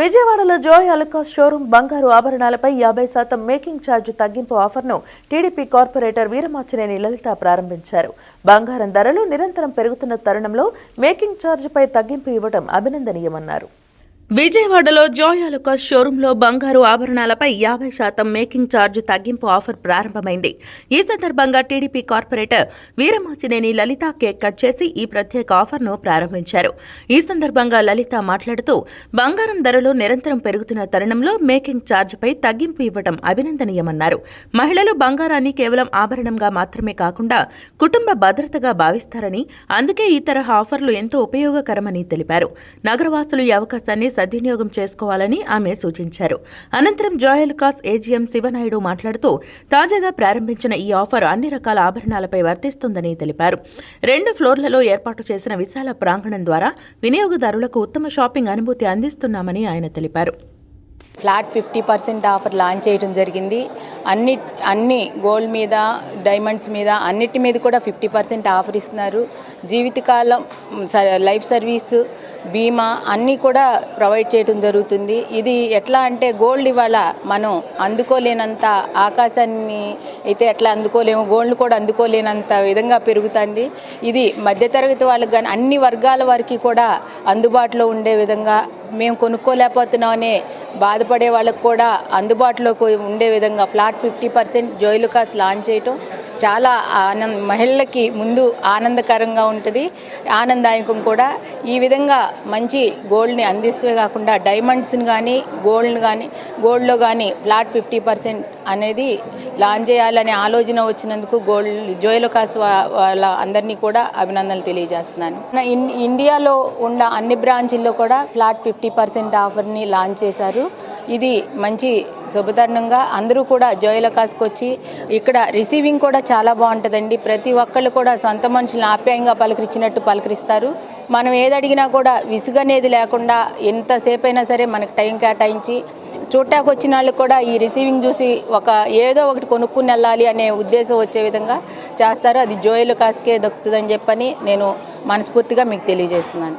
విజయవాడలో జోయ్ అలుకాస్ షోరూం బంగారు ఆభరణాలపై యాభై శాతం మేకింగ్ ఛార్జ్ తగ్గింపు ఆఫర్ను టీడీపీ కార్పొరేటర్ వీరమాచినేని లలిత ప్రారంభించారు. బంగారం ధరలు నిరంతరం పెరుగుతున్న తరుణంలో మేకింగ్ ఛార్జ్పై తగ్గింపు ఇవ్వడం అభినందనీయమన్నారు. విజయవాడలో జోయాలుక షోరూంలో బంగారు ఆభరణాలపై యాభై శాతం మేకింగ్ ఛార్జ్ తగ్గింపు ఆఫర్ ప్రారంభమైంది. ఈ సందర్భంగా TDP corporator Veeramachineni Lalitha cake cut చేసి ఈ ప్రత్యేక ఆఫర్ను ప్రారంభించారు. ఈ సందర్భంగా లలిత మాట్లాడుతూ బంగారం ధరలు నిరంతరం పెరుగుతున్న తరుణంలో మేకింగ్ ఛార్జ్పై తగ్గింపు ఇవ్వడం అభినందనీయమన్నారు. మహిళలు బంగారాన్ని కేవలం ఆభరణంగా మాత్రమే కాకుండా కుటుంబ భద్రతగా భావిస్తారని అందుకే ఈ తరహా ఆఫర్లు ఎంతో ఉపయోగకరమని తెలిపారు. నగరవాసులు ఈ అవకాశాన్ని సద్వినియోగం చేసుకోవాలని ఆమె సూచించారు. అనంతరం జోయల్కాస్ ఏజీఎం శివనాయుడు మాట్లాడుతూ తాజాగా ప్రారంభించిన ఈ ఆఫర్ అన్ని రకాల ఆభరణాలపై వర్తిస్తుందని తెలిపారు. రెండు ఫ్లోర్లలో ఏర్పాటు చేసిన విశాల ప్రాంగణం ద్వారా వినియోగదారులకు ఉత్తమ షాపింగ్ అనుభూతి అందిస్తున్నామని ఆయన తెలిపారు. Flat fifty percent offer launch చేయడం జరిగింది. అన్ని అన్ని గోల్డ్ మీద డైమండ్స్ మీద అన్నిటి మీద కూడా ఫిఫ్టీ పర్సెంట్ ఆఫర్ ఇస్తున్నారు. జీవితకాలం స- లైఫ్ సర్వీస్ బీమా అన్నీ కూడా ప్రొవైడ్ చేయడం జరుగుతుంది. ఇది ఎట్లా అంటే గోల్డ్ ఇవాళ మనం అందుకోలేనంత ఆకాశాన్ని అయితే ఎట్లా అందుకోలేము గోల్డ్ కూడా అందుకోలేనంత విధంగా పెరుగుతుంది. ఇది మధ్యతరగతి వాళ్ళకి కానీ అన్ని వర్గాల వారికి కూడా అందుబాటులో ఉండే విధంగా మేము కొనుక్కోలేకపోతున్నామనే బాధపడే వాళ్ళకు కూడా అందుబాటులోకి ఉండే విధంగా flat fifty percent Joyalukkas launch చేయటం చాలా ఆనంద మహిళలకి ముందు ఆనందకరంగా ఉంటుంది. ఆనందాయకం కూడా. ఈ విధంగా మంచి గోల్డ్ని అందిస్తే కాకుండా డైమండ్స్ని కానీ గోల్డ్ని కానీ గోల్డ్లో కానీ ఫ్లాట్ ఫిఫ్టీ పర్సెంట్ అనేది లాంచ్ చేయాలనే ఆలోచన వచ్చినందుకు గోల్డ్ జోయలకాస్ వాళ్ళ అందరినీ కూడా అభినందనలు తెలియజేస్తున్నాను. ఇన్- ఇండియాలో ఉన్న అన్ని బ్రాంచీల్లో కూడా ఫ్లాట్ ఫిఫ్టీ పర్సెంట్ ఆఫర్ని లాంచ్ చేశారు. ఇది మంచి శుభతరుణంగా అందరూ కూడా జోయలకాస్కి వచ్చి ఇక్కడ రిసీవింగ్ కూడా చాలా బాగుంటుందండి. ప్రతి ఒక్కళ్ళు కూడా సొంత మనుషులను ఆప్యాయంగా పలకరించినట్టు పలకరిస్తారు. మనం ఏది అడిగినా కూడా విసుగనేది లేకుండా ఎంతసేపు అయినా సరే మనకు టైం కేటాయించి చూడటానికి వచ్చిన వాళ్ళు కూడా ఈ రిసీవింగ్ చూసి ఒక ఏదో ఒకటి కొనుక్కుని వెళ్ళాలి అనే ఉద్దేశం వచ్చే విధంగా చేస్తారు. అది జోయలు కాస్కే దక్కుతుందని చెప్పని నేను మనస్ఫూర్తిగా మీకు తెలియజేస్తున్నాను.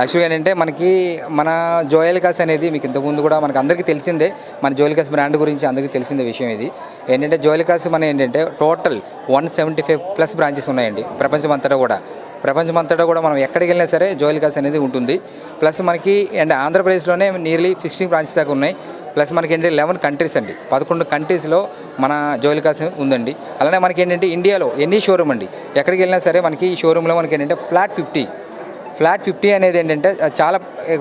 యాక్చువల్గా ఏంటంటే మనకి మన జోయల్కాస్ అనేది మీకు ఇంతకుముందు కూడా మనకు అందరికీ తెలిసిందే. మన జోయల్కాస్ బ్రాండ్ గురించి అందరికీ తెలిసిందే విషయం ఇది. ఏంటంటే జోయల్కాస్ మన ఏంటంటే total one seventy five plus branches ఉన్నాయండి. ప్రపంచం అంతటా కూడా. ప్రపంచమంతటా కూడా మనం ఎక్కడికి వెళ్ళినా సరే జోయల్కాస్ అనేది ఉంటుంది. ప్లస్ మనకి అండ్ ఆంధ్రప్రదేశ్లోనే నియర్లీ సిక్స్టీన్ బ్రాంచెస్ దాకా ఉన్నాయి. ప్లస్ మనకి ఏంటంటే లెవెన్ కంట్రీస్ అండి. పదకొండు కంట్రీస్లో మన జోయల్కాస్ ఉందండి. అలానే మనకి ఏంటంటే ఇండియాలో ఎన్ని షోరూమ్ అండి? ఎక్కడికి వెళ్ళినా సరే మనకి ఈ షోరూంలో మనకి ఏంటంటే ఫ్లాట్ ఫిఫ్టీ ఫ్లాట్ ఫిఫ్టీ అనేది ఏంటంటే చాలా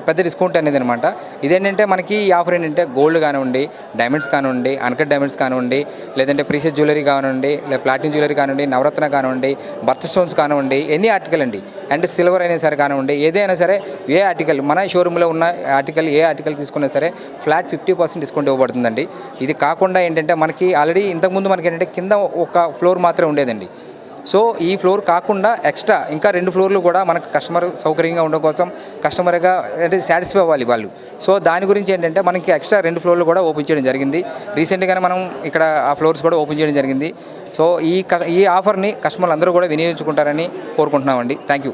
పెద్ద డిస్కౌంట్ అనేది అనమాట ఇదేంటంటే మనకి ఈ ఆఫర్ ఏంటంటే గోల్డ్ కానివ్వండి డైమండ్స్ కానివ్వండి అన్కట్ డైమండ్స్ కానివ్వండి లేదంటే ప్రీసెస్ జ్యువెలరీ కానివ్వండి లేదా ప్లాటినం జ్యువెలరీ కానివ్వండి నవరత్న కానివ్వండి బర్త్ స్టోన్స్ కానివ్వండి ఎనీ ఆర్టికల్ అండి. అండ్ సిల్వర్ అయినా సరే కానివ్వండి ఏదైనా సరే ఏ ఆర్టికల్ మన షోరూంలో ఉన్న ఆర్టికల్ ఏ ఆర్టికల్ తీసుకున్నా సరే ఫ్లాట్ ఫిఫ్టీ పర్సెంట్ డిస్కౌంట్ ఇవ్వబడుతుందండి. ఇది కాకుండా ఏంటంటే మనకి ఆల్రెడీ ఇంతకుముందు మనకి ఏంటంటే కింద ఒక ఫ్లోర్ మాత్రమే ఉండేదండి. సో ఈ ఫ్లోర్ కాకుండా ఎక్స్ట్రా ఇంకా రెండు ఫ్లోర్లు కూడా మనకు కస్టమర్ సౌకర్యంగా ఉండడం కోసం కస్టమర్గా అంటే సాటిస్ఫై అవ్వాలి వాళ్ళు. సో దాని గురించి ఏంటంటే మనకి ఎక్స్ట్రా రెండు ఫ్లోర్లు కూడా ఓపెన్ చేయడం జరిగింది. రీసెంట్గానే మనం ఇక్కడ ఆ ఫ్లోర్స్ కూడా ఓపెన్ చేయడం జరిగింది. సో ఈ క- ఈ ఆఫర్ని కస్టమర్లు అందరూ కూడా వినియోగించుకుంటారని కోరుకుంటున్నామండి. Thank you